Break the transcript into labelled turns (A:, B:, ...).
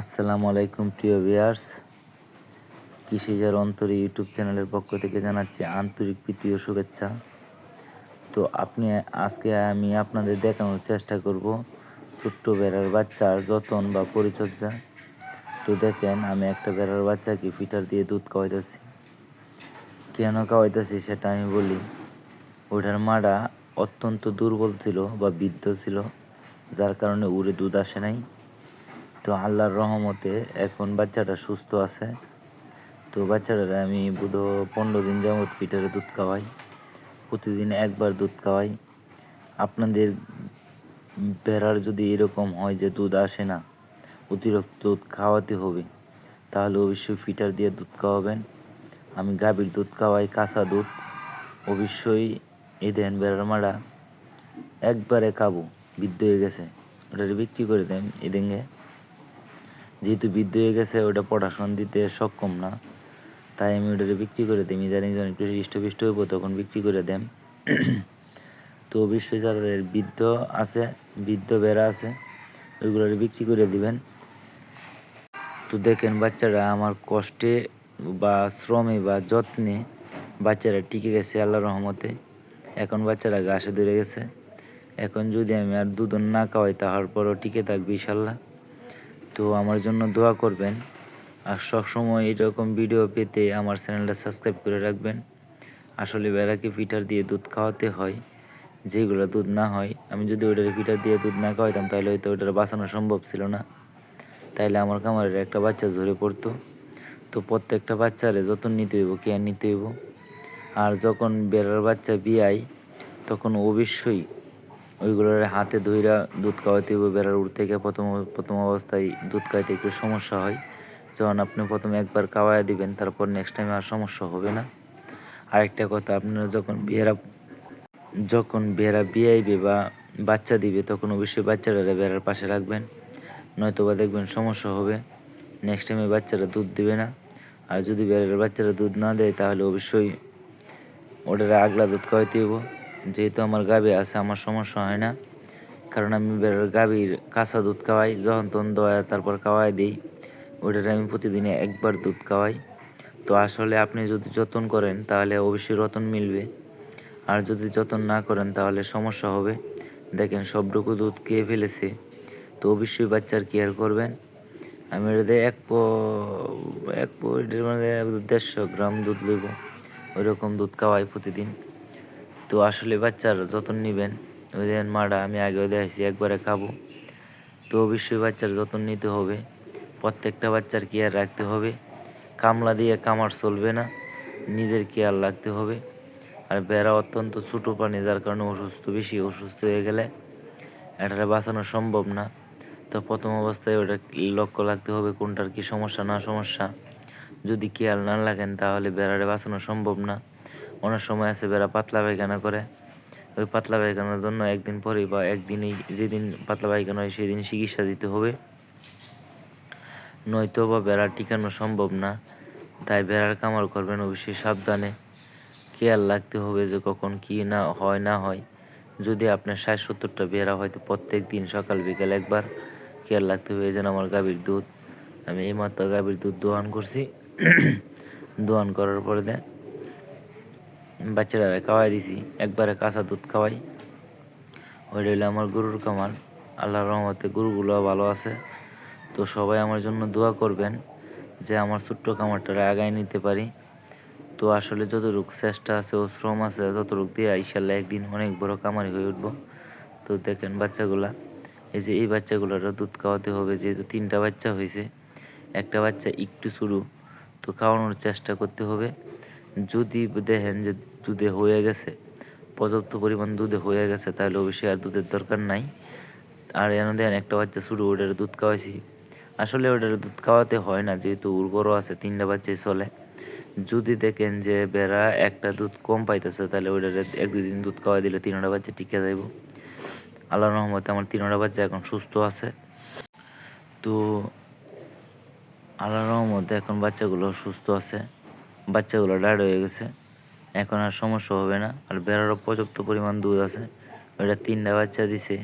A: আসসালামু আলাইকুম, প্রিয় ভিউয়ার্স। কৃষিজার অন্তরে ইউটিউব চ্যানেলের পক্ষ থেকে জানাচ্ছি আন্তরিক প্রীতি ও শুভেচ্ছা। তো আপনি, আজকে আমি আপনাদের দেখানোর চেষ্টা করব ছোট্ট বেড়ার বাচ্চার যতন বা পরিচর্যা। তো দেখেন, আমি একটা বেড়ার বাচ্চাকে ফিটার দিয়ে দুধ খাওয়াইতেছি। কেন খাওয়াইতেছি সেটা আমি বলি ওটার মাটা অত্যন্ত দুর্বল ছিল বা বৃদ্ধ ছিল, যার কারণে উড়ে দুধ আসে নাই। তো আল্লাহর রহমতে এখন বাচ্চাটা সুস্থ আছে। তো বাচ্চাটার আমি বুধ পনেরো দিন যাবত পিটারে দুধ খাওয়াই, প্রতিদিন একবার দুধ খাওয়াই। আপনাদের ভেড়ার যদি এরকম হয় যে দুধ আসে না, অতিরিক্ত দুধ খাওয়াতে হবে, তাহলে অবশ্যই ফিটার দিয়ে দুধ খাওয়াবেন। আমি গাভীর দুধ খাওয়াই, কাঁচা দুধ। অবশ্যই এই দেন বেড়ার মারা একবারে খাব, বৃদ্ধ হয়ে গেছে। ওটা বিক্রি করে দেন এদেঙ্গে। যেহেতু বৃদ্ধ হয়ে গেছে, ওটা পড়াশোনা দিতে সক্ষম না। তাই আমি ওটাকে বিক্রি করে দিই। ইদানিং যখন একটু হৃষ্টপুষ্ট হইব, তখন বিক্রি করে দেন। তো যাদের বৃদ্ধ আছে, বৃদ্ধ বেড়া আছে ওইগুলো বিক্রি করে দিবেন। তো দেখেন বাচ্চারা আমার কষ্টে বা শ্রমে বা যত্নে বাচ্চারা টিকে গেছে আল্লাহ রহমতে। এখন বাচ্চারা ঘাসে ধরে গেছে। এখন যদি আমি আর দুধ না খাওয়াই, তাহার পরও টিকে থাকবে ইনশাল্লাহ। তো আমার জন্য দোয়া করবেন। আর সবসময় এরকম ভিডিও পেতে আমার চ্যানেলটা সাবস্ক্রাইব করে রাখবেন। আসলে বেড়াকে ফিটার দিয়ে দুধ খাওয়াতে হয়, যেগুলো দুধ না হয়। আমি যদি ওইটার ফিটার দিয়ে দুধ না খাওয়াইতাম, তাহলে হয়তো ওইটার বাঁচানো সম্ভব ছিল না। তাইলে আমার কামারের একটা বাচ্চা ঝরে পড়তো। তো প্রত্যেকটা বাচ্চারে যত্ন নিতে হইব কেয়ার নিতে হইব। আর যখন বেড়ার বাচ্চা বিয়াই তখন অবশ্যই ওইগুলোর হাতে ধইরা দুধ খাওয়াতে হবে বেড়ার উঠ থেকে প্রথম প্রথম অবস্থায় দুধ খাইতে একটু সমস্যা হয়। যখন আপনি প্রথমে একবার খাওয়াই দিবেন, তারপর নেক্সট টাইম আর সমস্যা হবে না। আরেকটা কথা, আপনারা যখন বিয়েরা যখন বেড়া বিয়াইবে বা বাচ্চা দিবে, তখন অবশ্যই বাচ্চারা বেড়ার পাশে রাখবেন। নয়তো বা দেখবেন সমস্যা হবে। নেক্সট টাইমে বাচ্চারা দুধ দিবে না। আর যদি বেড়ার বাচ্চারা দুধ না দেয়, তাহলে অবশ্যই ওটারে আগলা দুধ খাওয়াইতে হইব। যেহেতু আমার গাভী আছে, আমার সমস্যা হয় না। কারণ আমি গাভীর কাঁচা দুধ খাওয়াই, যখন তখন দয়া তারপর খাওয়াই দিই। ওটার আমি প্রতিদিনে একবার দুধ খাওয়াই। তো আসলে আপনি যদি যত্ন করেন, তাহলে অবশ্যই রতন মিলবে। আর যদি যত্ন না করেন, তাহলে সমস্যা হবে। দেখেন, সবটুকু দুধ খেয়ে ফেলেছে। তো অবশ্যই বাচ্চার কেয়ার করবেন। আমি এটাতে এক পো এক পো মানে দেড়শো গ্রাম দুধ লইব। ওই রকম দুধ খাওয়াই প্রতিদিন। তো আসলে বাচ্চার যত্ন নেবেন। ওই দেন মাটা আমি আগেও দেখাইছি, একবারে খাব। তো অবশ্যই বাচ্চার যত্ন নিতে হবে। প্রত্যেকটা বাচ্চার কেয়ার রাখতে হবে। কামলা দিয়ে কামার চলবে না। নিজের কেয়ার রাখতে হবে। আর বেড়া অত্যন্ত ছোটো প্রাণী, যার কারণে অসুস্থ, বেশি অসুস্থ হয়ে গেলে এটারে বাঁচানো সম্ভব না। তো প্রথম অবস্থায় ওটা লক্ষ্য রাখতে হবে, কোনটার কি সমস্যা, না সমস্যা। যদি খেয়াল না লাগেন, তাহলে বেড়াটা বাঁচানো সম্ভব না। অনেক সময় আছে বেড়া পাতলা পায়খানা করে। ওই পাতলা পায়খানার জন্য একদিন পরে বা একদিনই যেদিন পাতলা পায়খানা হয় সেদিন চিকিৎসা দিতে হবে। নয়তো বা বেড়া টিকানো সম্ভব না, তাই বেড়ার কামার করবেন অবশ্যই সাবধানে। খেয়াল রাখতে হবে যে কখন কি না হয় না হয়। যদি আপনার ষাট সত্তরটা বেড়া হয়তো প্রত্যেক দিন সকাল, বিকেল একবার। খেয়াল রাখতে হবে যেন আমার গাভীর দুধ, আমি এইমাত্র গাভীর দুধ দোয়ান করছি। দোয়ান করার পরে দেয় বাচ্চারা খাওয়াই দিছি, একবারে কাঁচা দুধ খাওয়াই। ওইটা হইল আমার গরুর কামার আল্লাহর রহমতে গরুগুলো ভালো আছে। তো সবাই আমার জন্য দোয়া করবেন যে আমার ছোট্ট কামারটা আগায় নিতে পারি। তো আসলে যতটুকু চেষ্টা আছে ও শ্রম আছে, ততটুকু দিয়ে ইনশাল্লাহ একদিন অনেক বড় কামারি হয়ে উঠবো। তো দেখেন বাচ্চাগুলা, এই যে এই বাচ্চাগুলোরও দুধ খাওয়াতে হবে, যেহেতু তিনটা বাচ্চা হয়েছে, একটা বাচ্চা একটু শুরু তো খাওয়ানোর চেষ্টা করতে হবে। যদি দেখেন যে দুধে হয়ে গেছে, পর্যাপ্ত পরিমাণ দুধে হয়ে গেছে, তাহলে অবশ্যই আর দুধের দরকার নাই। আর এনে দেন, একটা বাচ্চা শুরু ওটার দুধ খাওয়াইছি। আসলে ওটার দুধ খাওয়াতে হয় না, যেহেতু উর্বরও আছে, তিনটা বাচ্চাই চলে। যদি দেখেন যে বেড়া একটা দুধ কম পাইতেছে, তাহলে ওইটার এক দুই দিন দুধ খাওয়াই দিলে তিনটা বাচ্চা টিকে যাইব। আল্লাহ রহমতে আমার তিনটা বাচ্চা এখন সুস্থ আছে। তো আল্লাহ রহমতে এখন বাচ্চাগুলো সুস্থ আছে। বাচ্চাগুলো ডাড হয়ে গেছে। এখন আর সমস্যা হবে না। আর বেড়ারও পর্যাপ্ত পরিমাণ দুধ আছে। ওইটা তিনটা বাচ্চা দিছে।